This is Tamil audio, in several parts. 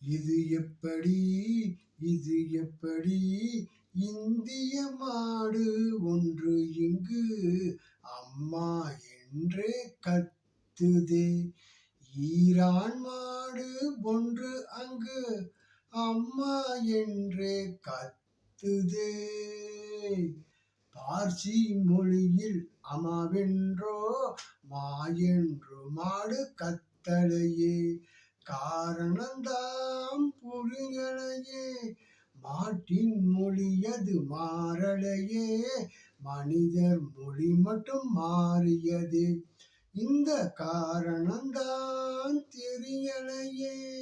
இது எப்படி? இது எப்படி? இந்திய மாடு ஒன்று இங்கு அம்மா என்றே கத்துதே. ஈரான் மாடு ஒன்று அங்கு அம்மா என்றே கத்துதே. பார்சி மொழியில் அம்மாவென்றோ மாயென்று மாடு கத்தலையே. காரணந்தாம் புரியலையே மாட்டின் மொழியது மாறலையே. மனிதர் மொழி மட்டும் மாறியது. இந்த காரணம்தான் தெரியலையே.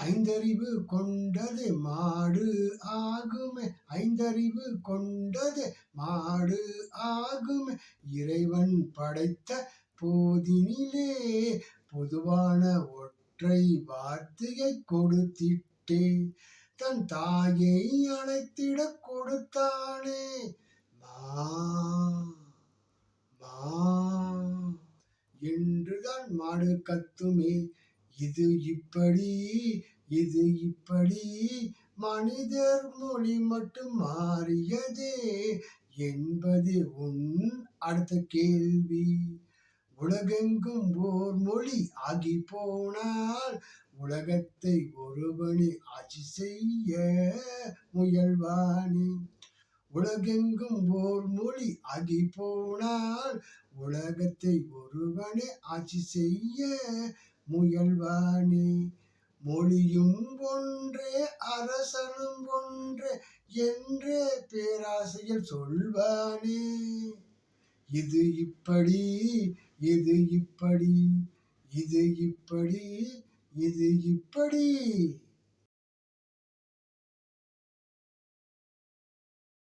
ஐந்தறிவு கொண்டது மாடு ஆகுமே. ஐந்தறிவு கொண்டது மாடு ஆகுமே. இறைவன் படைத்த போதினிலே பொதுவான ஒற்றை வார்த்தையை கொடுத்திட்டே தன் தாயை அழைத்திட கொடுத்தானே. மா மா என்றுதான் மாடு கத்துமே. இது இப்படி இது இப்படி மனிதர் மொழி மட்டும் மாறியதே என்பது உன் அடுத்த கேள்வி. உலகெங்கும் ஓர் மொழி ஆகி போனால் உலகத்தை ஒருவனே ஆட்சி செய்ய முயல்வானே. உலகெங்கும் ஓர் மொழி ஆகி போனால் உலகத்தை ஒருவனே ஆட்சி செய்ய முயல்வானே. மொழியும் ஒன்றே அரசனும் ஒன்றே என்றே பேராசையில் சொல்வானே. இது இப்படி இது இப்படி இது இப்படி இது இப்படி.